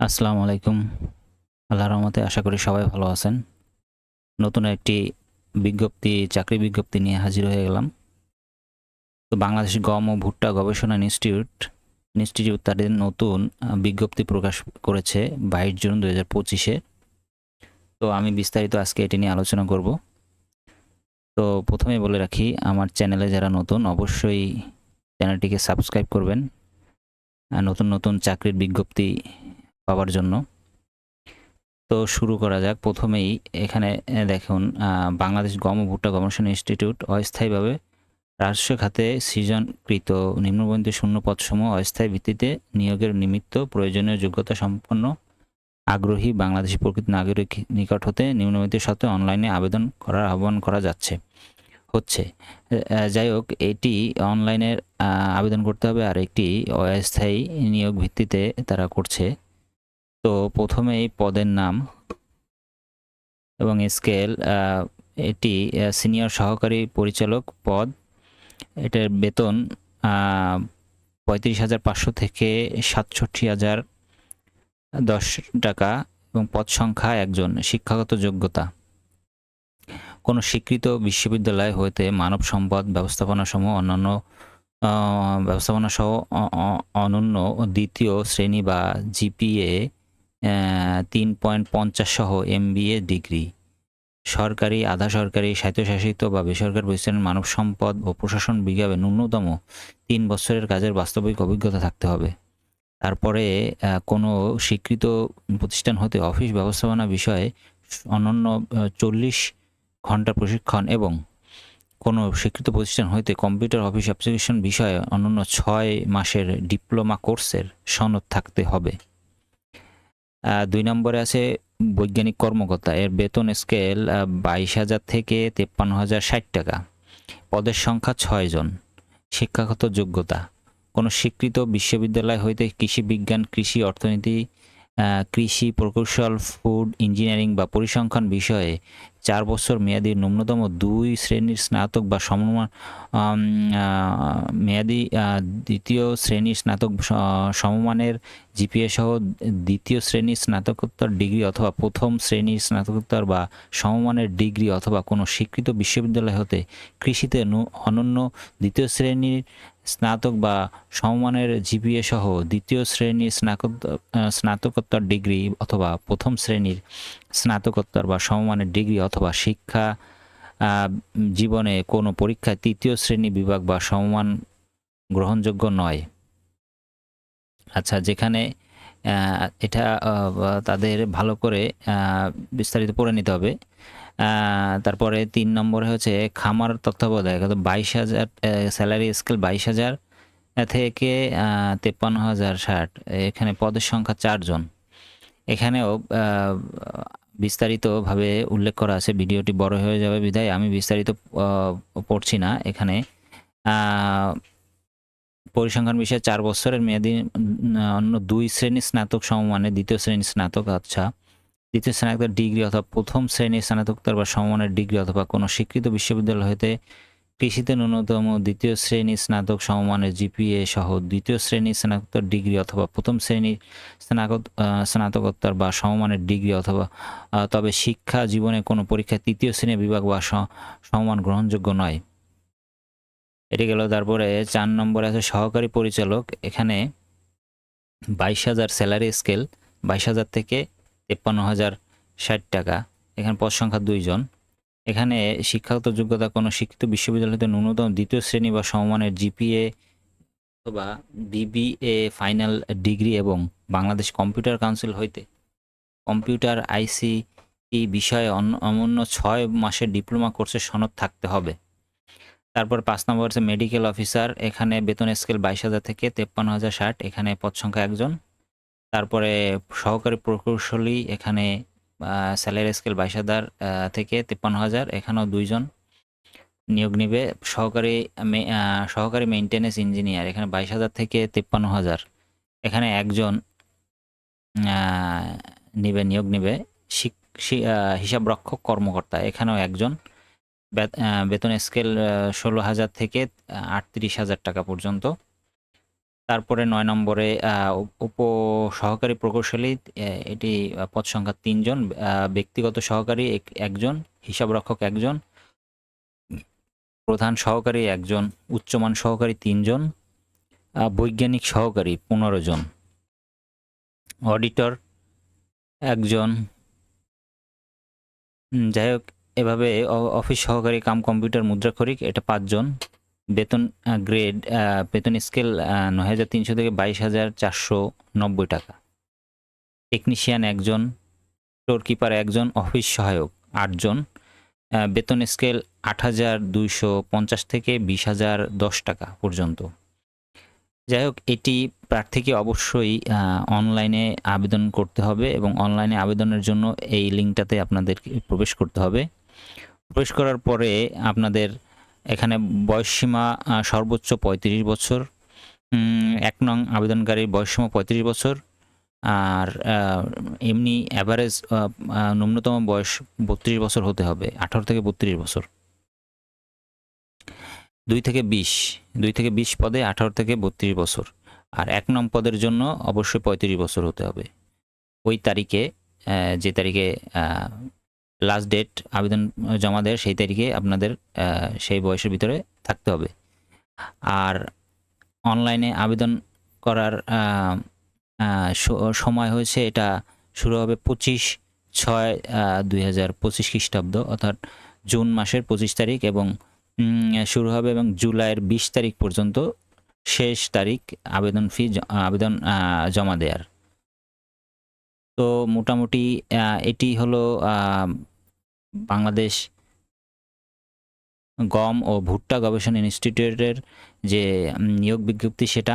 আসসালামু আলাইকুম। আল্লাহর রহমতে আশা করি সবাই ভালো আছেন। নতুন একটি বিজ্ঞপ্তি, চাকরি বিজ্ঞপ্তি নিয়ে হাজির হয়ে গেলাম। তো বাংলাদেশ গম ও ভুট্টা গবেষণা ইনস্টিটিউট ইনস্টিটিউট তাদের নতুন বিজ্ঞপ্তি প্রকাশ করেছে বাইশ জুন দু হাজার পঁচিশে। তো আমি বিস্তারিত আজকে এটি নিয়ে আলোচনা করব। তো প্রথমে বলে রাখি, আমার চ্যানেলে যারা নতুন, অবশ্যই চ্যানেলটিকে সাবস্ক্রাইব করবেন। আর নতুন নতুন চাকরির বিজ্ঞপ্তি পাওয়ার জন্য। তো শুরু করা যাক। প্রথমেই এখানে দেখুন বাংলাদেশ গম ভুট্টা গবেষণা ইনস্টিটিউট অস্থায়ীভাবে রাজস্ব খাতে সৃজনকৃত নিম্নবন্ধিত শূন্য পদসমূহ অস্থায়ী ভিত্তিতে নিয়োগের নিমিত্ত প্রয়োজনীয় যোগ্যতা সম্পন্ন আগ্রহী বাংলাদেশি প্রকৃত নাগরিক নিকট হতে নিম্নবন্ধিত সত্ত্বে অনলাইনে আবেদন করার আহ্বান করা যাচ্ছে, হচ্ছে। যাই হোক, এটি অনলাইনের আবেদন করতে হবে আর একটি অস্থায়ী নিয়োগ ভিত্তিতে তারা করছে। তো প্রথমেই পদের নাম এবং স্কেল এটি সিনিয়র সহকারী পরিচালক পদ। এটার বেতন পঁয়ত্রিশ হাজার পাঁচশো থেকে সাতষট্টি হাজার দশ টাকা এবং পদ সংখ্যা একজন শিক্ষাগত যোগ্যতা। কোনো স্বীকৃত বিশ্ববিদ্যালয় হইতে মানব সম্পদ ব্যবস্থাপনা সমূহ অন্যান্য আহ, ব্যবস্থাপনা সহ অ- অ- অনন্য দ্বিতীয় শ্রেণি বা জিপিএ তিন পয়েন্ট পঞ্চাশ সহ এমবিএ ডিগ্রি। সরকারি, আধা সরকারি, স্বায়ত্তশাসিত বা বেসরকারি প্রতিষ্ঠানের মানব সম্পদ ও প্রশাসন বিভাগে ন্যূনতম তিন বছরের কাজের বাস্তবিক অভিজ্ঞতা থাকতে হবে। তারপরে কোনো স্বীকৃত প্রতিষ্ঠান হতে অফিস ব্যবস্থাপনা বিষয়ে অনন্য চল্লিশ ঘণ্টা প্রশিক্ষণ এবং কোনো স্বীকৃত প্রতিষ্ঠান হইতে কম্পিউটার অফিস অ্যাপ্লিকেশন বিষয়ে অনন্য ছয় মাসের ডিপ্লোমা কোর্সের সনদ থাকতে হবে। দুই নম্বরে আছে বৈজ্ঞানিক কর্মকর্তা। এর বেতন স্কেল বাইশ হাজার থেকে তেপ্পান্ন হাজার ষাট টাকা। পদের সংখ্যা ছয় জন। শিক্ষাগত যোগ্যতা। কোনো স্বীকৃত বিশ্ববিদ্যালয় হইতে কৃষি বিজ্ঞান, কৃষি অর্থনীতি কৃষি প্রকৌশল, ফুড, ইঞ্জিনিয়ারিং বা পরিসংখ্যান বিষয়ে চার বছর মেয়াদী ন্যূনতম দুই শ্রেণির স্নাতক বা সমমান মেয়াদী দ্বিতীয় শ্রেণির স্নাতক সমমানের জিপিএ সহ দ্বিতীয় শ্রেণির স্নাতকোত্তর ডিগ্রি অথবা প্রথম শ্রেণির স্নাতকোত্তর বা সমমানের ডিগ্রি অথবা কোনো স্বীকৃত বিশ্ববিদ্যালয় হতে কৃষিতে অনন্য দ্বিতীয় শ্রেণির স্নাতক বা সমমানের জিপিএ সহ দ্বিতীয় শ্রেণির স্নাতক- স্নাতকোত্তর ডিগ্রি অথবা প্রথম শ্রেণির স্নাতকোত্তর বা সমমানের ডিগ্রি অথবা শিক্ষা জীবনে কোনো পরীক্ষায় তৃতীয় শ্রেণি বিভাগ বা সমমান গ্রহণযোগ্য নয়। আচ্ছা যেখানে এটা তাদের ভালো করে বিস্তারিত পড়ে নিতে হবে। তারপরে তিন নম্বরে হচ্ছে খামার তত্ত্বাবধায়ক, অর্থাৎ বাইশ হাজার স্যালারি স্কেল বাইশ হাজার থেকে তেপ্পান্ন হাজার ষাট, এখানে পদের সংখ্যা চারজন। এখানেও বিস্তারিতভাবে উল্লেখ করা আছে, ভিডিওটি বড় হয়ে যাবে বিধায় আমি বিস্তারিত পড়ছি না এখানে। পরিসংখ্যান বিষয়ে চার বছরের মেয়াদি, অন্য দুই শ্রেণির স্নাতক সমমানের দ্বিতীয় শ্রেণির স্নাতক আচ্ছা। দ্বিতীয় স্নাতক ডিগ্রি অথবা প্রথম শ্রেণির স্নাতকোত্তর বা সমমানের ডিগ্রি অথবা কোনো স্বীকৃত বিশ্ববিদ্যালয় হতে কৃষিতে ন্যূনতম দ্বিতীয় শ্রেণি স্নাতক সমমানের জিপিএ সহ দ্বিতীয় শ্রেণির স্নাতকোত্তর ডিগ্রি অথবা প্রথম শ্রেণির স্নাতক স্নাতকোত্তর বা সমমানের ডিগ্রি অথবা তবে শিক্ষা জীবনে কোনো পরীক্ষায় তৃতীয় শ্রেণির বিভাগ বা সমমান গ্রহণযোগ্য নয়। এটি গেল। তারপরে চার নম্বরে আছে সহকারী পরিচালক। এখানে বাইশ হাজার স্যালারি স্কেল, বাইশ হাজার থেকে তেপ্পান্ন হাজার ষাট টাকা। এখানে পদ সংখ্যা দুইজন এখানে শিক্ষাগত যোগ্যতা কোনো শিক্ষিত বিশ্ববিদ্যালয়তে ন্যূনতম দ্বিতীয় শ্রেণি বা সমমানের জিপিএ অথবা বিবিএ ফাইনাল ডিগ্রি এবং বাংলাদেশ কম্পিউটার কাউন্সিল হইতে কম্পিউটার আইসি এই বিষয়ে অন্য- ছয় মাসের ডিপ্লোমা কোর্সের সনদ থাকতে হবে। তারপর পাঁচ নম্বর হচ্ছে মেডিকেল অফিসার, এখানে বেতন স্কেল বাইশ হাজার থেকে তেপ্পান্ন হাজার ষাট, এখানে পদ সংখ্যা একজন। তারপরে সহকারী প্রকৌশলী, এখানে স্যালারি স্কেল বাইশ হাজার থেকে তেপ্পান্ন হাজার। এখানেও দুইজন নিয়োগ নিবে। সহকারী সহকারী মেইনটেনেন্স ইঞ্জিনিয়ার এখানে বাইশ হাজার থেকে তেপ্পান্ন হাজার। এখানে একজন নিবে, নিয়োগ নিবে। হিসাবরক্ষক কর্মকর্তা, এখানেও একজন। বেত- বেতন স্কেল ষোলো হাজার থেকে আটত্রিশ হাজার টাকা পর্যন্ত। তারপরে নয় নম্বরে উপ- সহকারী প্রকৌশলী এটি পদ সংখ্যা তিনজন ব্যক্তিগত সহকারী এক- একজন, হিসাবরক্ষক একজন, প্রধান সহকারী একজন, উচ্চমান সহকারী তিনজন বৈজ্ঞানিক সহকারী পনেরো জন, অডিটর একজন। যাই হোক, এভাবে অফিস সহকারী কাম কম্পিউটার মুদ্রাক্ষরিক, এটা পাঁচজন। বেতন গ্রেড বেতন স্কেল নয় হাজার তিনশো থেকে বাইশ হাজার চারশো নব্বই টাকা। টেকনিশিয়ান একজন স্টোর কিপার একজন অফিস সহায়ক আটজন বেতন স্কেল আট হাজার দুইশো পঞ্চাশ থেকে বিশ হাজার দশ টাকা পর্যন্ত। যাই হোক, এটি প্রার্থীকে অবশ্যই অনলাইনে আবেদন করতে হবে এবং অনলাইনে আবেদনের জন্য এই লিঙ্কটাতে আপনাদের প্রবেশ করতে হবে। প্রবেশ করার পরে আপনাদের এখানে বয়সসীমা সর্বোচ্চ পঁয়ত্রিশ বছর এক নং আবেদনকারীর বয়সসীমা পঁয়ত্রিশ বছর, আর এমনি অ্যাভারেজ ন্যূনতম বয়স বত্রিশ বছর হতে হবে, আঠারো থেকে বত্রিশ বছর। দুই থেকে বিশ, দুই থেকে বিশ পদে আঠারো থেকে বত্রিশ বছর, আর এক নং পদের জন্য অবশ্যই পঁয়ত্রিশ বছর হতে হবে। ওই তারিখে যে তারিখে লাস্ট ডেট আবেদন জমা দেয় সেই তারিখে আপনাদের সেই বয়সের ভিতরে থাকতে হবে। আর অনলাইনে আবেদন করার সময় হয়েছে, এটা শুরু হবে পঁচিশ ছয় দুই হাজার পঁচিশ খ্রিস্টাব্দ, অর্থাৎ জুন মাসের পঁচিশ তারিখ এবং শুরু হবে এবং জুলাইয়ের বিশ তারিখ পর্যন্ত শেষ তারিখ আবেদন ফি আবেদন জমা দেওয়ার তো মোটামুটি এটি হলো বাংলাদেশ গম ও ভুট্টা গবেষণা ইনস্টিটিউটের যে নিয়োগ বিজ্ঞপ্তি সেটা